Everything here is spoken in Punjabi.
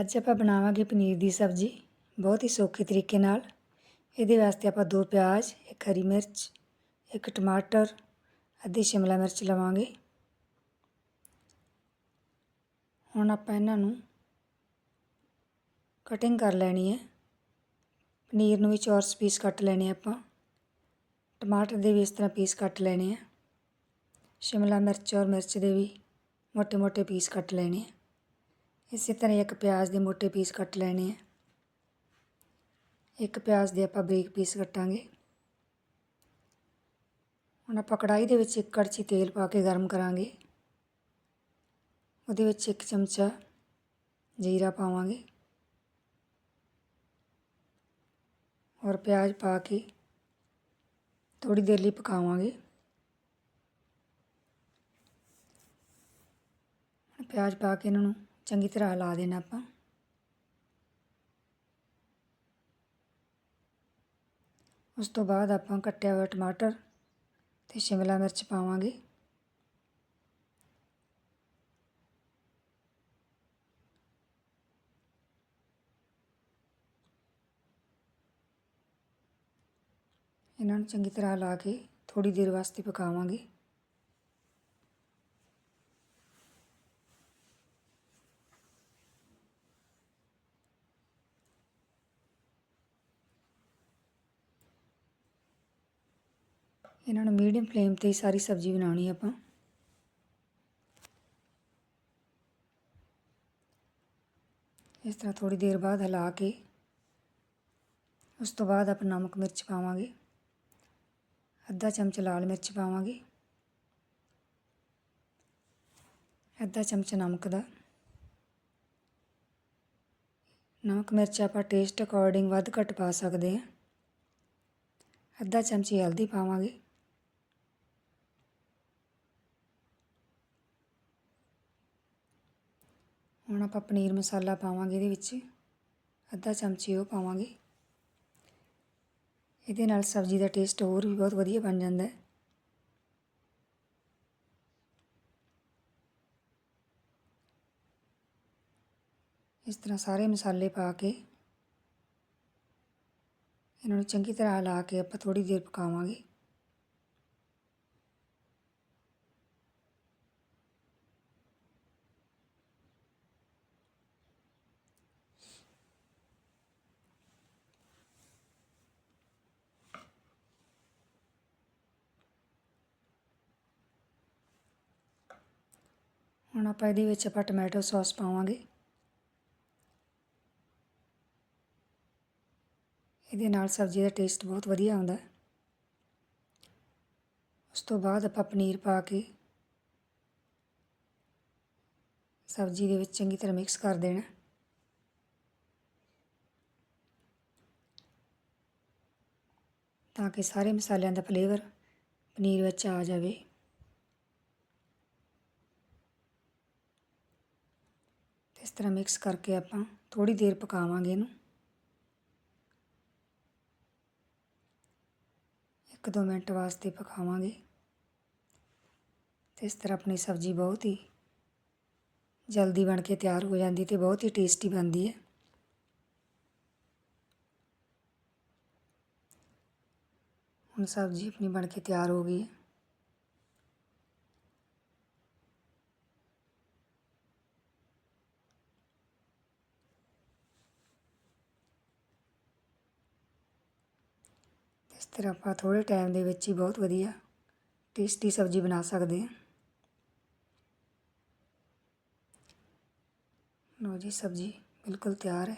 ਅੱਜ ਆਪਾਂ ਬਣਾਵਾਂਗੇ ਪਨੀਰ ਦੀ ਸਬਜ਼ੀ, ਬਹੁਤ ਹੀ ਸੌਖੇ ਤਰੀਕੇ ਨਾਲ। ਇਹਦੇ ਵਾਸਤੇ ਆਪਾਂ ਦੋ ਪਿਆਜ਼, ਇੱਕ ਹਰੀ ਮਿਰਚ, ਇੱਕ ਟਮਾਟਰ, ਅੱਧੀ ਸ਼ਿਮਲਾ ਮਿਰਚ ਲਵਾਂਗੇ। ਹੁਣ ਆਪਾਂ ਇਹਨਾਂ ਨੂੰ ਕਟਿੰਗ ਕਰ ਲੈਣੀ ਹੈ। ਪਨੀਰ ਨੂੰ ਵੀ ਚੌਰਸ ਪੀਸ ਕੱਟ ਲੈਣੇ ਆਪਾਂ। ਟਮਾਟਰ ਦੇ ਵੀ ਇਸ ਤਰ੍ਹਾਂ ਪੀਸ ਕੱਟ ਲੈਣੇ ਆ। ਸ਼ਿਮਲਾ ਮਿਰਚ ਔਰ ਮਿਰਚ ਦੇ ਵੀ ਮੋਟੇ ਮੋਟੇ ਪੀਸ ਕੱਟ ਲੈਣੇ ਆ। ਇਸੇ ਤਰ੍ਹਾਂ ਇੱਕ ਪਿਆਜ਼ ਦੇ ਮੋٹے ਪੀਸ ਕੱਟ ਲੈਣੇ ਆ। ਇੱਕ ਪਿਆਜ਼ ਦੇ ਆਪਾਂ ਬਰੀਕ ਪੀਸ ਕੱਟਾਂਗੇ। ਹੁਣ ਆਪਾਂ ਕੜਾਈ ਦੇ ਵਿੱਚ ਇੱਕ ਕੜਛੀ ਤੇਲ ਪਾ ਕੇ ਗਰਮ ਕਰਾਂਗੇ। ਉਹਦੇ ਵਿੱਚ ਇੱਕ ਚਮਚਾ ਜੀਰਾ ਪਾਵਾਂਗੇ। ਔਰ ਪਿਆਜ਼ ਪਾ ਕੇ ਥੋੜੀ ਦੇਰ ਲਈ ਪਕਾਵਾਂਗੇ। ਪਿਆਜ਼ ਪਾ ਕੇ ਇਹਨਾਂ ਨੂੰ ਚੰਗੀ ਤਰ੍ਹਾਂ ਹਿਲਾ ਦੇਣਾ ਆਪਾਂ। ਉਸ ਤੋਂ ਬਾਅਦ ਆਪਾਂ ਕੱਟਿਆ ਹੋਇਆ ਟਮਾਟਰ ਤੇ ਸ਼ਿਮਲਾ ਮਿਰਚ ਪਾਵਾਂਗੇ। ਇਹਨਾਂ ਨੂੰ ਚੰਗੀ ਤਰ੍ਹਾਂ ਲਾ ਕੇ ਥੋੜੀ ਦੇਰ ਵਾਸਤੇ ਪਕਾਵਾਂਗੇ। ਇਹਨਾਂ ਨੂੰ ਮੀਡੀਅਮ ਫਲੇਮ ਤੇ ਸਾਰੀ ਸਬਜ਼ੀ ਬਣਾਉਣੀ ਆਪਾਂ। ਇਸ ਤਰ੍ਹਾਂ ਥੋੜੀ ਦੇਰ ਬਾਅਦ ਹਿਲਾ ਕੇ ਉਸ ਤੋਂ ਬਾਅਦ ਆਪਾਂ ਨਮਕ ਮਿਰਚ ਪਾਵਾਂਗੇ। ਅੱਧਾ ਚਮਚ ਲਾਲ ਮਿਰਚ ਪਾਵਾਂਗੇ। ਅੱਧਾ ਚਮਚ ਨਮਕ ਦਾ। ਨਮਕ ਮਿਰਚ ਆਪਾਂ ਟੇਸਟ ਅਕੋਰਡਿੰਗ ਵੱਧ ਘੱਟ ਪਾ ਸਕਦੇ ਹਾਂ। ਅੱਧਾ ਚਮਚੀ ਹਲਦੀ ਪਾਵਾਂਗੇ। ਹੁਣ ਆਪਾਂ ਪਨੀਰ ਮਸਾਲਾ ਪਾਵਾਂਗੇ ਇਹਦੇ ਵਿੱਚ, ਅੱਧਾ ਚਮਚੀ ਉਹ ਪਾਵਾਂਗੇ। ਇਹਦੇ ਨਾਲ ਸਬਜ਼ੀ ਦਾ ਟੇਸਟ ਹੋਰ ਵੀ ਬਹੁਤ ਵਧੀਆ ਬਣ ਜਾਂਦਾ ਹੈ। ਇਸ ਤਰ੍ਹਾਂ ਸਾਰੇ ਮਸਾਲੇ ਪਾ ਕੇ, ਇਹਨਾਂ ਨੂੰ ਚੰਗੀ ਤਰ੍ਹਾਂ ਹਿਲਾ ਕੇ ਆਪਾਂ ਥੋੜੀ ਦੇਰ ਪਕਾਵਾਂਗੇ। ਹੁਣ ਆਪਾਂ ਇਹਦੇ ਵਿੱਚ ਆਪਾਂ ਟੋਮੈਟੋ ਸੌਸ ਪਾਵਾਂਗੇ। ਇਹਦੇ ਨਾਲ ਸਬਜ਼ੀ ਦਾ ਟੇਸਟ ਬਹੁਤ ਵਧੀਆ ਆਉਂਦਾ ਉਸ ਤੋਂ ਬਾਅਦ ਆਪਾਂ ਪਨੀਰ ਪਾ ਕੇ ਸਬਜ਼ੀ ਦੇ ਵਿੱਚ ਚੰਗੀ ਤਰ੍ਹਾਂ ਮਿਕਸ ਕਰ ਦੇਣਾ ਤਾਂ ਕਿ ਸਾਰੇ ਮਸਾਲਿਆਂ ਦਾ ਫਲੇਵਰ ਪਨੀਰ ਵਿੱਚ ਆ ਜਾਵੇ। ਇਸ ਤਰ੍ਹਾਂ ਮਿਕਸ ਕਰਕੇ ਆਪਾਂ ਥੋੜੀ ਦੇਰ ਪਕਾਵਾਂਗੇ ਇਹਨੂੰ। ਇੱਕ ਦੋ ਮਿੰਟ ਵਾਸਤੇ ਪਕਾਵਾਂਗੇ। ਤੇ ਇਸ ਤਰ੍ਹਾਂ ਆਪਣੀ ਸਬਜ਼ੀ ਬਹੁਤ ਹੀ ਜਲਦੀ ਬਣ ਕੇ ਤਿਆਰ ਹੋ ਜਾਂਦੀ ਤੇ ਬਹੁਤ ਹੀ ਟੇਸਟੀ ਬਣਦੀ ਹੈ। ਹੁਣ ਸਬਜ਼ੀ ਆਪਣੀ ਬਣ ਕੇ ਤਿਆਰ ਹੋ ਗਈ ਹੈ। ਇਸ ਤਰ੍ਹਾਂ ਆਪਾਂ ਥੋੜ੍ਹੇ ਟਾਈਮ ਦੇ ਵਿੱਚ ਹੀ ਬਹੁਤ ਵਧੀਆ ਟੇਸਟੀ ਸਬਜ਼ੀ ਬਣਾ ਸਕਦੇ ਹਾਂ। ਲੋ ਜੀ, ਸਬਜ਼ੀ ਬਿਲਕੁਲ ਤਿਆਰ ਹੈ।